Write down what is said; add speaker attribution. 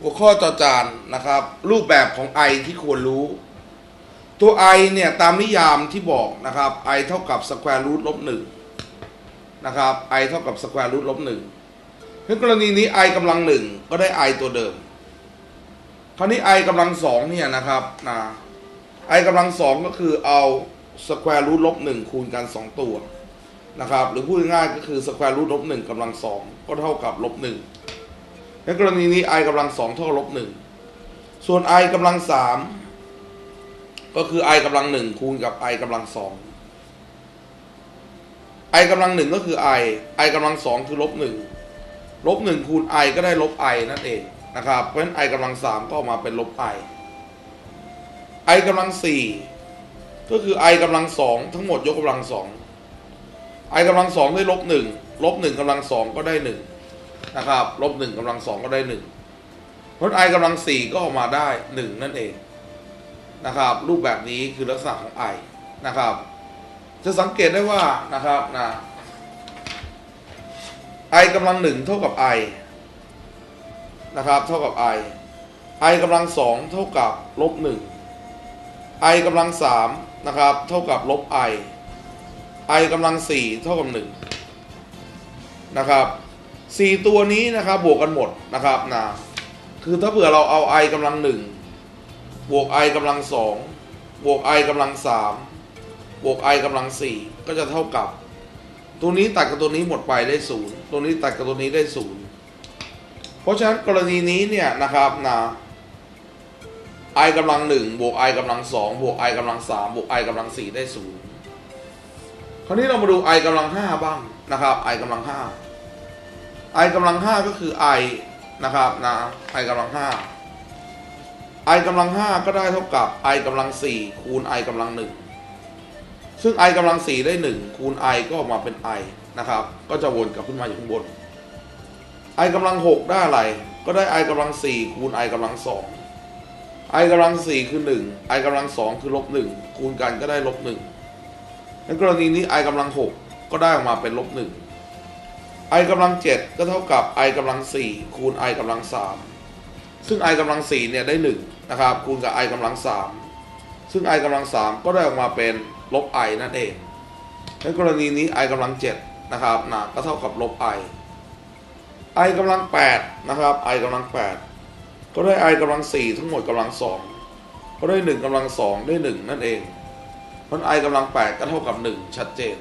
Speaker 1: หัวข้อต่อจานนะครับ รูปแบบของ i ที่ควรรู้ ตัว i เนี่ยตามนิยามที่บอกนะครับ i เท่ากับ square root ลบหนึ่งนะครับ i เท่ากับ square root ลบหนึ่งในกรณีนี้ i กำลังหนึ่งก็ได้ i ตัวเดิม คราวนี้ i กำลังสองเนี่ยนะครับนะ i กำลังสองก็คือเอา square root ลบหนึ่งคูณกันสองตัวนะครับหรือพูดง่ายก็คือ square root ลบหนึ่งกำลังสองก็เท่ากับลบหนึ่ง ในกรณีนี้ i กำลังสองเท่ากับลบหนึ่งส่วน i กำลังสามก็คือ i กำลังหนึ่งคูณกับ i กำลังสอง i กำลังหนึ่งก็คือ i i กำลังสองคือลบหนึ่งลบหนึ่งคูณ i ก็ได้ลบ i นั่นเองนะครับ เพราะฉะนั้น i กำลังสามก็ออกมาเป็นลบ i i กำลังสี่ก็คือ i กำลังสองทั้งหมดยกกำลังสอง i กำลังสองได้ลบหนึ่งลบหนึ่งกำลังสองก็ได้หนึ่ง นะครับลบหนึ่งกำลังสองก็ได้หนึ่งเพราะ i กำลังสี่ก็ออกมาได้หนึ่งนั่นเองนะครับ รูปแบบนี้คือลักษณะของ i นะครับ จะสังเกตได้ว่านะครับนะ i กำลังหนึ่งเท่ากับ i นะครับ เท่ากับ i i กำลังสองเท่ากับลบหนึ่ง i กำลังสามนะครับ เท่ากับลบ i i กำลังสี่เท่ากับหนึ่งนะครับ สี่ตัวนี้นะครับบวกกันหมดนะครับนะคือถ้าเผื่อเราเอา i กำลังหนึ่งบวก i กำลังสองบวก i กำลังสามบวก i กำลังสี่ก็จะเท่ากับ ตัวนี้ตัดกับตัวนี้หมดไปได้ศูนย์ตัวนี้ตัดกับตัวนี้ได้ศูนย์เพราะฉะนั้นกรณีนี้เนี่ยนะครับนะ i กำลังหนึ่งบวก i กำลังสองบวก i กำลังสามบวก i กำลังสี่ได้ศูนย์คราวนี้เรามาดู i กำลังห้าบ้างนะครับ i กำลังห้า i กำลังห้าก็คือ i นะครับนะ i กำลังห้า i กำลังห้าก็ได้เท่ากับ i กำลังสี่คูณ i กำลังหนึ่งซึ่ง i กำลังสี่ได้หนึ่งคูณ i ก็ออกมาเป็น i นะครับ ก็จะวนกลับขึ้นมาอยู่ข้างบน i กำลังหกได้อะไร ก็ได้ i กำลังสี่คูณ i กำลังสอง i กำลังสี่คือหนึ่ง i กำลังสองคือลบหนึ่งคูณกันก็ได้ลบหนึ่งในกรณีนี้ i กำลังหกก็ได้ออกมาเป็นลบหนึ่ง i กำลังเจ็ดก็เท่ากับ i กำลังสี่คูณ i กำลังสามซึ่ง i กำลังสี่เนี่ยได้หนึ่งนะครับคูณกับ i กำลังสามซึ่ง i กำลังสามก็ได้ออกมาเป็นลบ i นั่นเอง ในกรณีนี้ i กำลังเจ็ดนะครับนะก็เท่ากับลบ i i กำลังแปดนะครับ i กำลังแปดก็ได้ i กำลังสี่ทั้งหมดกำลังสองก็ได้หนึ่งกำลังสองได้หนึ่งนั่นเองเพราะ i กำลังแปดก็เท่ากับหนึ่งชัดเจน